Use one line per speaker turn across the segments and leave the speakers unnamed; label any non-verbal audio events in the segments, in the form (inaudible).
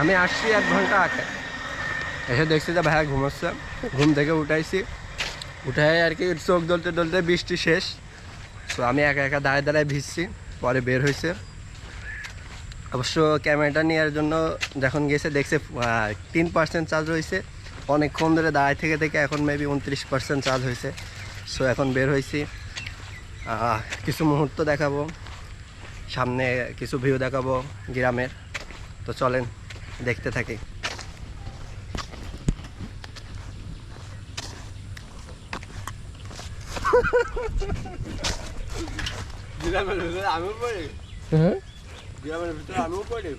আমি আসছি এক ঘণ্টা আগে। এসে দেখছি যে ভাইয়া ঘুমাচ্ছে। ঘুম থেকে উঠাইছি। উঠে আর কি চোখ দলতে দলতে বৃষ্টি শেষ। তো আমি একা একা দাঁড়ায় দাঁড়ায় ভিজছি, পরে বের হয়েছে অবশ্য ক্যামেরাটা নেওয়ার জন্য যখন গেছে, দেখছে তিন পার্সেন্ট চার্জ হয়েছে অনেকক্ষণ ধরে দাঁড়ায় থেকে থেকে এখন মেবি উনত্রিশ পার্সেন্ট চার্জ হয়েছে সো এখন বের হয়েছি কিছু মুহূর্ত দেখাবো। সামনে কিছু ভিউ দেখাবো গ্রামের। তো চলেন। দেখতে থাকি।
হ্যাঁ?
গ্রামের ভিতরে আমিও পড়ি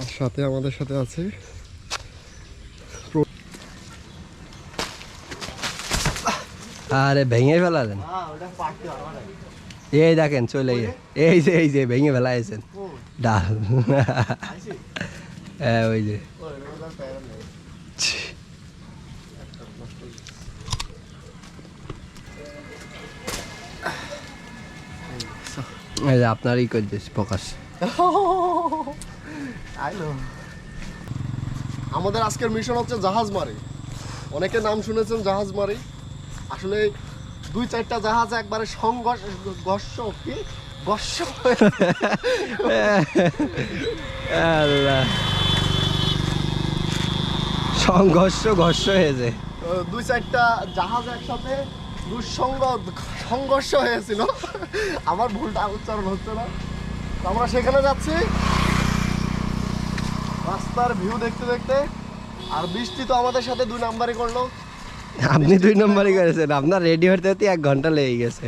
আর সাথে আমাদের সাথে আছে।
আরে ভেঙে ফেলালেন। এই দেখেন চলে এই যে এই যে ভেঙে ফেলা ফেলাইছেন। ডাল। (laughs) হ্যাঁ ওই যে। এই যে আপনারই করছিস প্রকাশ।
আমাদের আজকের মিশন হচ্ছে জাহাজ মারি। অনেকে নাম শুনেছেন জাহাজ মারি। আসলে দুই চারটা জাহাজ একবারে সংঘর্ষ ঘর্ষ কি?
আল্লাহ। সংঘর্ষ ঘর্ষ হয়েছে
দুই চারটা জাহাজ একসাথে দুঃসঙ্গ সংঘর্ষ হয়েছিল। আমার ভুলটা উচ্চারণ হচ্ছে না। আমরা সেখানে যাচ্ছি। রাস্তার ভিউ দেখতে দেখতে। আর বৃষ্টি তো আমাদের সাথে দুই নাম্বারই করল।
আপনি দুই নম্বরই করেছেন। আপনার রেডি হতে হতে এক ঘণ্টা লেগে গেছে।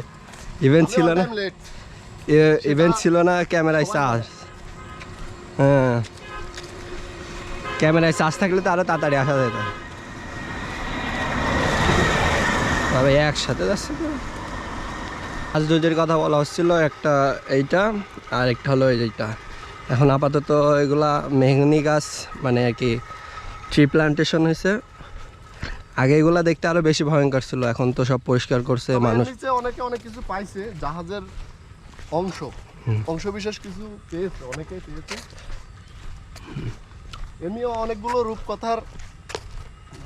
ইভেন্ট ছিল না। ইভেন্ট ছিল না ক্যামেরায় চার্জ হ্যাঁ। ক্যামেরায় চার্জ থাকলে তো আরও তাড়াতাড়ি আসা যেত। তবে একসাথে যাচ্ছে তো। আজ দুধের কথা বলা হচ্ছিল একটা এইটা আর একটা হলো এইটা এখন আপাতত এগুলা মেহগনি গাছ মানে আর কি ট্রি প্লান্টেশন হয়েছে। আগে এগুলা দেখতে আরও বেশি ভয়ঙ্কর ছিল এখন তো সব পরিষ্কার করছে মানুষ।
অনেকে অনেক কিছু পাইছে জাহাজের অংশ। অংশ বিশেষ কিছু পেয়েছে অনেকেই পেয়েছে। এমনিও অনেকগুলো রূপকথার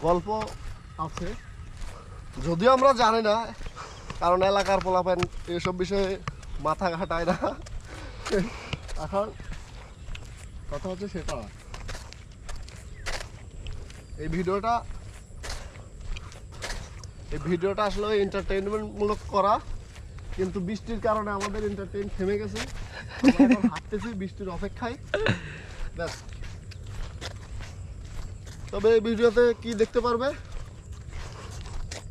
গল্প আছে। যদিও আমরা জানি না কারণ এলাকার পোলাপান এসব বিষয়ে মাথা ঘাটায় না। এখন কথা হচ্ছে সেটা। এই ভিডিওটা এই ভিডিওটা আসলে এন্টারটেইনমেন্ট মূলক করা কিন্তু বৃষ্টির কারণে আমাদের এন্টারটেইন থেমে গেছে। হাঁটতেছি বৃষ্টির অপেক্ষায়। ব্যাস। তবে এই ভিডিওতে কি দেখতে পারবে?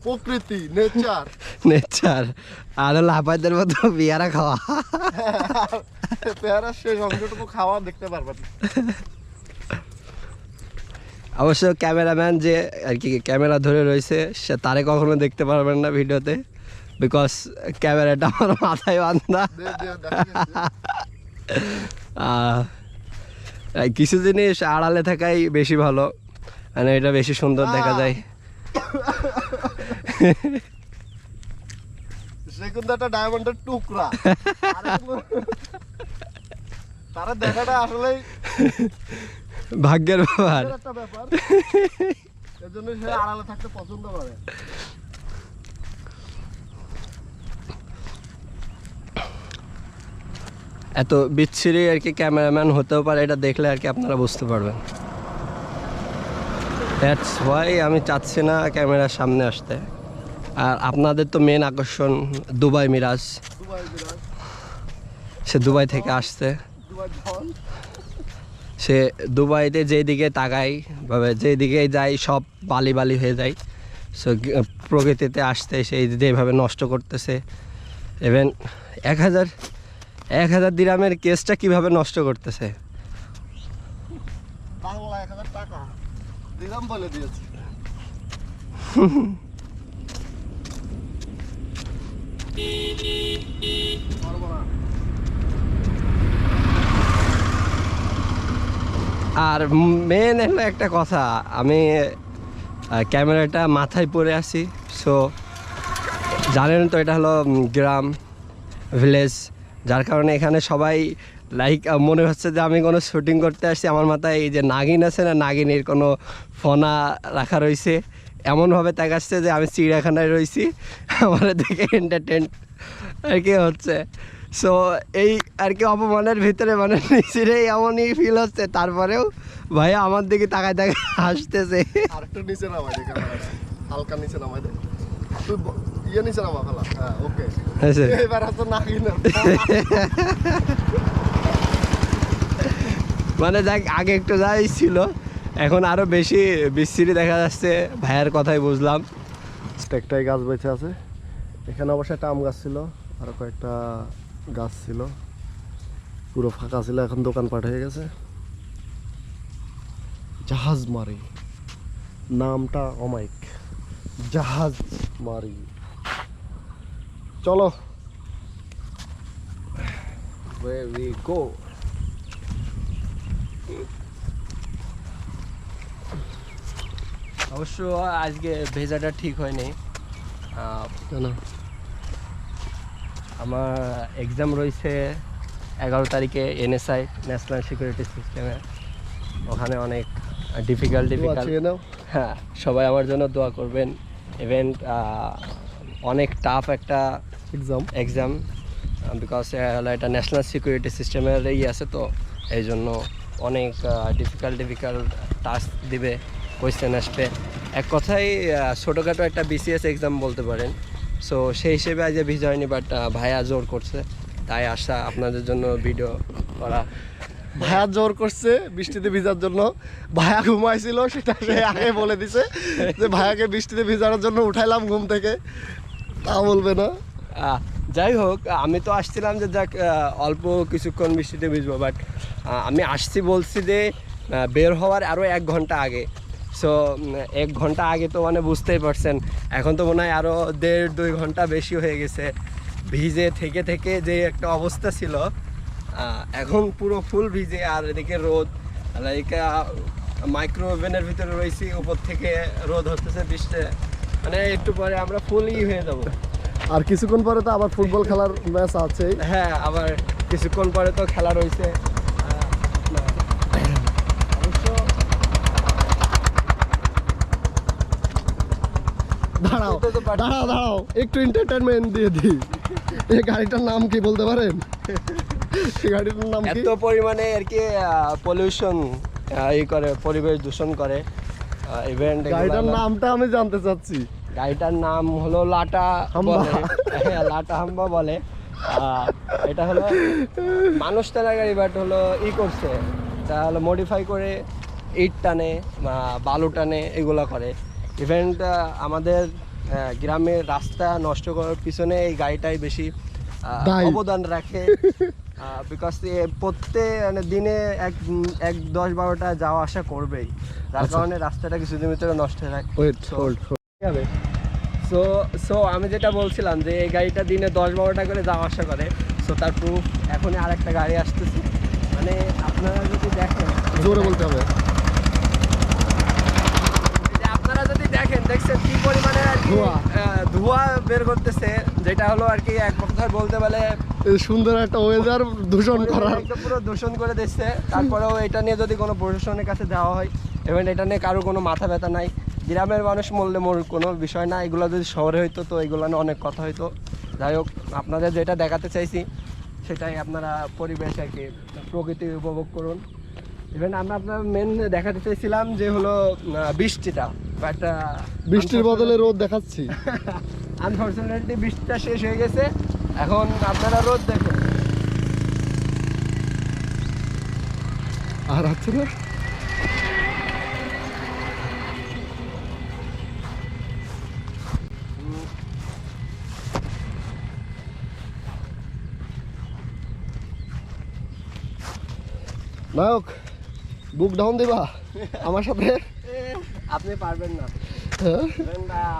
প্রকৃতি নেচার
নেচার আর লাফাইদের মতো বিয়ারা খাওয়া।
পেয়ারা শেষ অংশটুকু খাওয়া দেখতে পারবেন।
অবশ্য ক্যামেরাম্যান যে আর কি ক্যামেরা ধরে রয়েছে সে তারে কখনো দেখতে পারবেন না ভিডিওতে বিকজ ক্যামেরাটা আমার মাথায় বান্ধা কিছু জিনিস আড়ালে থাকাই বেশি ভালো মানে এটা বেশি সুন্দর দেখা যায়।
ডায়মন্ডের টুকরা। তারা দেখাটা আসলেই
ভাগ্যের ব্যাপার।
সে আড়ালে থাকতে পছন্দ করে।
এত বিচ্ছিরি আর কি ক্যামেরাম্যান হতেও পারে এটা দেখলে আর কি আপনারা বুঝতে পারবেন। দ্যাটস ওয়াই আমি চাচ্ছি না ক্যামেরার সামনে আসতে। আর আপনাদের তো মেন আকর্ষণ দুবাই মিরাজ। সে দুবাই থেকে আসছে।
ধন
সে দুবাইতে যেদিকে তাকাই ভাবে যেদিকে যাই সব বালি বালি হয়ে যায়। সো প্রকৃতিতে আসতে সেই যেভাবে নষ্ট করতেছে। ইভেন এক হাজার এক হাজার দিরামের কেসটা কীভাবে নষ্ট করতেছে?
বাংলা (laughs) এক হাজার টাকা দিলাম বলে দিয়েছি পারব না।
আর মেন হলো একটা কথা, আমি ক্যামেরাটা মাথায় পরে আসি সো জানেন তো এটা হলো গ্রাম ভিলেজ যার কারণে এখানে সবাই লাইক মনে হচ্ছে যে আমি কোনো শুটিং করতে আসছি, আমার মাথায় এই যে নাগিন আছে না, নাগিনের কোনো ফোনা রাখা রয়েছে। এমনভাবে তাকাচ্ছে যে আমি চিড়িয়াখানায় রয়েছি, (laughs) আমার দেখে এন্টারটেন আর কি হচ্ছে। সো এই আর কি অপমানের ভিতরে মানে নিজেরই এমনই ফিল হচ্ছে। তারপরেও ভাই আমার দিকে তাকায় তাকায় হাসতেছে।
আর একটু নিচে নামাই দে হালকা নিচে নামাই দে। তুই ইয়ে নিচে নামা ফেলা। হ্যাঁ ওকে? এবার নাকি না
মানে দেখ আগে একটু যাই ছিল এখন আরও বেশি বিস্তৃতি দেখা যাচ্ছে। ভাইয়ের কথাই বুঝলাম।
একটাই গাছ বেঁচে আছে। এখানে অবশ্য একটা আম গাছ ছিল। আরও কয়েকটা গাছ ছিল। পুরো ফাঁকা ছিল এখন দোকানপাট হয়ে গেছে। জাহাজ মারি। নামটা অমাইক জাহাজ মারি। চলো।
Where we go? অবশ্য আজকে ভেজাটা ঠিক হয়নি।
কেন?
আমার এক্সাম রয়েছে এগারো তারিখে এনএসআই ন্যাশনাল সিকিউরিটি সিস্টেমে ওখানে অনেক ডিফিকাল্ট ডিফিকাল্ট হ্যাঁ সবাই আমার জন্য দোয়া করবেন। ইভেন্ট অনেক টাফ একটা
এক্সাম
এক্সাম বিকজ এটা ন্যাশনাল সিকিউরিটি সিস্টেমের ই আছে তো এই জন্য অনেক ডিফিকাল্ট ডিফিকাল্ট টাস্ক দিবে কোয়েশ্চেন আসবে। এক কথাই ছোটোখাটো একটা বিসিএস এক্সাম বলতে পারেন। সো সেই হিসেবে আজ ভিজা হয়নি বাট ভাইয়া জোর করছে। তাই আসা আপনাদের জন্য ভিডিও করা।
ভাইয়া জোর করছে বৃষ্টিতে ভিজার জন্য। ভাইয়া ঘুমাইছিল সেটা সে আগে বলে দিছে যে ভাইয়াকে বৃষ্টিতে ভিজানোর জন্য উঠাইলাম ঘুম থেকে। তা বলবে না।
যাই হোক আমি তো আসছিলাম যে যাক অল্প কিছুক্ষণ বৃষ্টিতে ভিজবো বাট আমি আসছি বলছি যে বের হওয়ার আরও এক ঘণ্টা আগে। সো এক ঘণ্টা আগে তো মানে বুঝতেই পারছেন। এখন তো মনে হয় আরও দেড় দুই ঘণ্টা বেশি হয়ে গেছে। ভিজে থেকে থেকে যে একটা অবস্থা ছিল এখন পুরো ফুল ভিজে আর এদিকে রোদ। লাইক মাইক্রো ওভেনের ভিতরে রয়েছি উপর থেকে রোদ হতেছে বৃষ্টি। মানে একটু পরে আমরা ফুলই হয়ে যাব।
আর কিছুক্ষণ পরে তো আবার ফুটবল খেলার ম্যাচ আছে
হ্যাঁ আবার কিছুক্ষণ পরে তো খেলা রয়েছে আহ, অবশ্য
দাঁড়াও। দাঁড়াও দাঁড়াও একটু এন্টারটেনমেন্ট দিয়ে দিই। এই গাড়িটার নাম কি বলতে পারেন? এই গাড়িটার নাম
এত পরিমাণে আর কি পলিউশন ই করে পরিবেশ দূষণ করে ইভেন্ট
গাড়িটার নামটা আমি জানতে চাচ্ছি।
গাড়িটার নাম হলো লাটা
হাম্বা।
হ্যাঁ লাটা হাম্বা বলে। এটা হলো মানুষ টানা গাড়ি বাট হলো ই করছে। তা হলো মডিফাই করে ইট টানে বা বালু টানে এগুলো করে। ইভেন্ট আমাদের গ্রামের রাস্তা নষ্ট করার পিছনে এই গাড়িটাই বেশি অবদান রাখে। (laughs) বিকজ প্রত্যেক মানে দিনে এক এক দশ বারোটা যাওয়া আসা করবেই। যার
আচ্ছা।
কারণে রাস্তাটা কিছুদিন ভিতরে নষ্ট হয়ে সো সো আমি যেটা বলছিলাম যে এই গাড়িটা দিনে দশ বারোটা করে যাওয়া আসা করে। সো তার প্রুফ এখনই আরেকটা গাড়ি আসতেছে। মানে আপনারা যদি দেখেন
জোরে বলতে হবে
যে আপনারা যদি দেখেন দেখছেন কি পরিমাণে
ধোঁয়া।
ধোঁয়া বের করতেছে যেটা হলো আর কি এক কথায় বলতে পারে
সুন্দর একটা ওয়েদার দূষণ করার।
পুরো দূষণ করে দিচ্ছে। তারপরেও এটা নিয়ে যদি কোনো প্রশাসনের কাছে দেওয়া হয় এবং এটা নিয়ে কারও কোনো মাথা ব্যথা নাই গ্রামের মানুষ মরলে মোর কোনো বিষয় না। এগুলো যদি শহরে হইতো তো এগুলো নিয়ে অনেক কথা হইতো। যাই হোক আপনাদের যেটা দেখাতে চাইছি সেটাই আপনারা পরিবেশ আর কি প্রকৃতি উপভোগ করুন। ইভেন আমরা আপনার মেন দেখাতে চাইছিলাম যে হলো বৃষ্টিটা বাট
বৃষ্টির বদলে রোদ দেখাচ্ছি। (laughs)
আনফর্চুনেটলি বৃষ্টিটা শেষ হয়ে গেছে। এখন আপনারা রোদ দেখুন।
আর আছে না? নায়ক বুক ডাউন দিবা? আমার সাথে?
আপনি পারবেন না।
হ্যাঁ?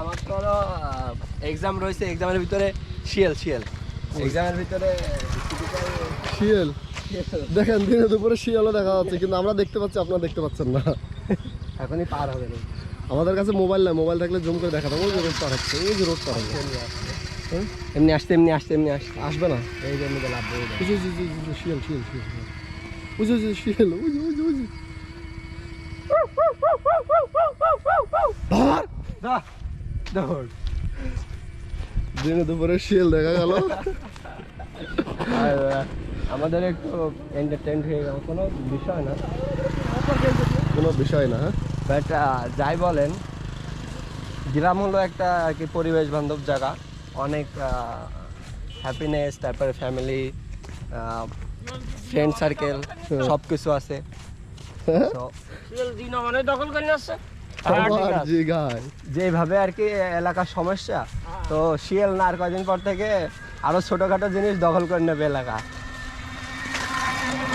আমার তো এক্সাম রয়েছে এক্সামের ভিতরে শিয়াল শিয়াল। এক্সামের ভিতরে
শিয়াল? দেখেন দিনে দুপুরে শিয়ালও দেখা যাচ্ছে কিন্তু আমরা দেখতে পাচ্ছি আপনারা দেখতে পাচ্ছেন না।
এখনই পার হবে না।
আমাদের কাছে মোবাইল নাই মোবাইল থাকলে জুম করে দেখাতাম। ওই যে রোড পার হচ্ছে এই যে রোড পার হচ্ছে। হ্যাঁ?
এমনি আসতে এমনি আসতে এমনি আসতে
আসবে না?
এই জন্য লাভ হয়ে
শিয়াল শিয়াল শিয়াল। ওই ওই যে, শিয়াল ওই যে, ওই যে, ওই যে। ধর!
যা, দৌড়।
দিনে দুপুরে শিয়াল দেখা গেল।
আর আমাদের একটু এন্টারটেন হয়ে গেল। কোনো বিষয় না।
কোনো বিষয় না হ্যাঁ?
বাট যাই বলেন গ্রাম হলো একটা আর কি পরিবেশ বান্ধব জায়গা। অনেক হ্যাপিনেস তারপরে ফ্যামিলি ফ্রেন্ড সার্কেল সব কিছু আছে।
হ্যাঁ? আমার জি গায়
যেভাবে আর কি এলাকার সমস্যা তো শিয়াল না আর কদিন পর থেকে আরও ছোটখাটো জিনিস দখল করে নেবে এলাকা।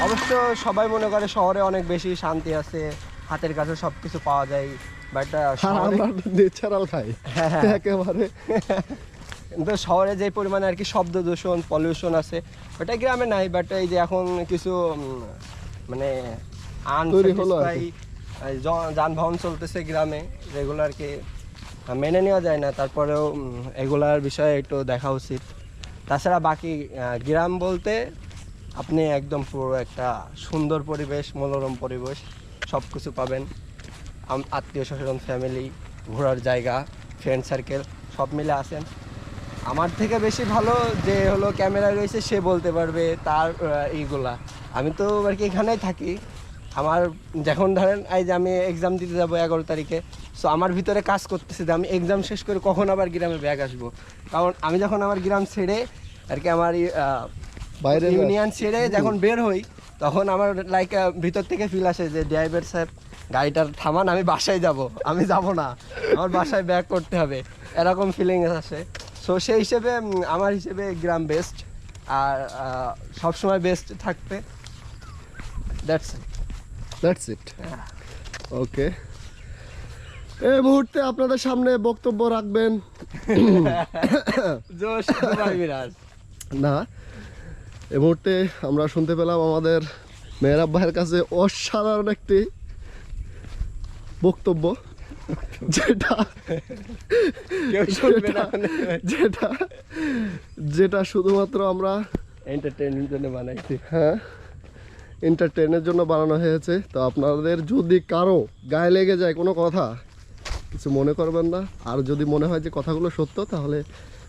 অবশ্য সবাই মনে করে শহরে অনেক বেশি শান্তি আছে হাতের কাছে সব কিছু পাওয়া যায় বাট
আমরা নেচারাল খাই
হ্যাঁ,
একেবারে।
কিন্তু শহরে যে পরিমাণে আর কি শব্দ দূষণ পলিউশন আছে ওটা গ্রামে নাই বাট এই যে এখন কিছু মানে যানবাহন চলতেছে গ্রামে যেগুলো আর কি মেনে নেওয়া যায় না, তারপরেও এগুলার বিষয়ে একটু দেখা উচিত। তাছাড়া বাকি গ্রাম বলতে আপনি একদম পুরো একটা সুন্দর পরিবেশ, মনোরম পরিবেশ সব কিছু পাবেন আত্মীয় স্বজন ফ্যামিলি ঘোরার জায়গা ফ্রেন্ড সার্কেল সব মিলে আসেন আমার থেকে বেশি ভালো যে হলো ক্যামেরা রয়েছে, সে বলতে পারবে তার এইগুলা। আমি তো আর কি এখানেই থাকি। আমার যখন ধরেন এই যে আমি এক্সাম দিতে যাব এগারো তারিখে সো আমার ভিতরে কাজ করতেছে যে আমি এক্সাম শেষ করে কখন আবার গ্রামে ব্যাগ আসব? কারণ আমি যখন আমার গ্রাম ছেড়ে আর কি আমার
বাইরে
ইউনিয়ন ছেড়ে যখন বের হই তখন আমার লাইক ভিতর থেকে ফিল আসে যে ড্রাইভার সাহেব গাড়িটার থামান আমি বাসায় যাব আমি যাব না আমার বাসায় ব্যাক করতে হবে। এরকম ফিলিং আসে। সো সেই হিসেবে আমার হিসেবে গ্রাম বেস্ট আর সবসময় বেস্ট থাকবে। দ্যাটস
দ্যাটস ইট ওকে এই মুহূর্তে আপনাদের সামনে বক্তব্য রাখবেন। (coughs) না এই মুহূর্তে আমরা শুনতে পেলাম আমাদের মেহরাব ভাইয়ের কাছে অসাধারণ একটি বক্তব্য যেটা যেটা যেটা শুধুমাত্র আমরা
এন্টারটেনমেন্ট জন্য বানাইছি।
হ্যাঁ এন্টারটেনের জন্য বানানো হয়েছে। তো আপনাদের যদি কারও গায়ে লেগে যায় কোনো কথা, কিছু মনে করবেন না। আর যদি মনে হয় যে কথাগুলো সত্য, তাহলে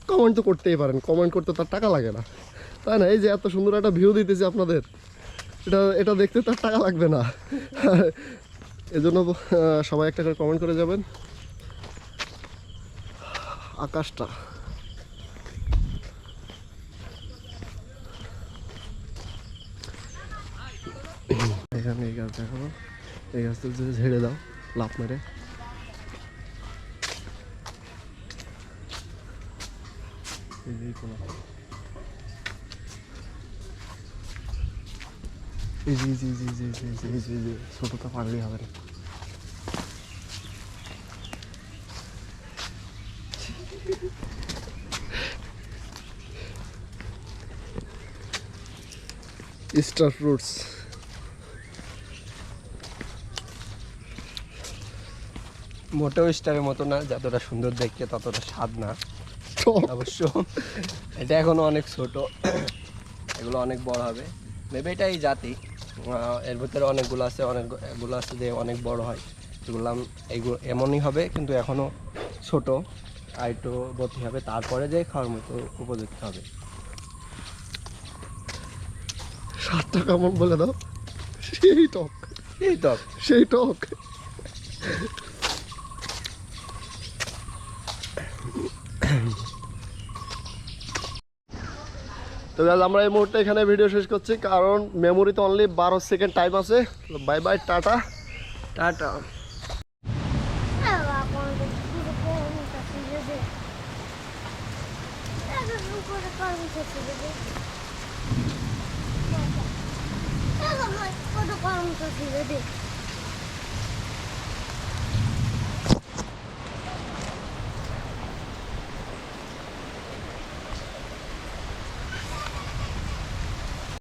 কমেন্ট তো করতেই পারেন। কমেন্ট করতে তার টাকা লাগে না। তাই না? এই যে এত সুন্দর একটা ভিউ দিতেছি আপনাদের। এটা এটা দেখতে তার টাকা লাগবে না। (laughs) এজন্য সবাই একটা করে কমেন্ট করে যাবেন। আকাশটা। দেখো এই গাছটা যদি ঝেড়ে দাও লাভ মেরে। ছোটটা পারলেই হবে না। Star fruits.
মোটেও স্টারের মতো না যতটা সুন্দর দেখতে ততটা স্বাদ না। অবশ্য এটা এখনও অনেক ছোট এগুলো অনেক বড় হবে। মেবি এটা এই জাতি এর ভিতরে অনেকগুলো আছে অনেকগুলো আছে যে অনেক বড় হয়। এগুলো এইগুলো এমনই হবে কিন্তু এখনও ছোট। আর একটু গতি হবে তারপরে যে খাওয়ার মতো উপযুক্ত হবে।
সাতটা কেমন বলে দাও? সেই টক।
সেই টক।
সেই টক। তো guys, আমরা এই মুহূর্তে এখানে ভিডিও শেষ করছি কারণ মেমোরিতে অনলি বারো সেকেন্ড টাইম আছে বাই বাই টাটা
টাটা.
Ela (laughs)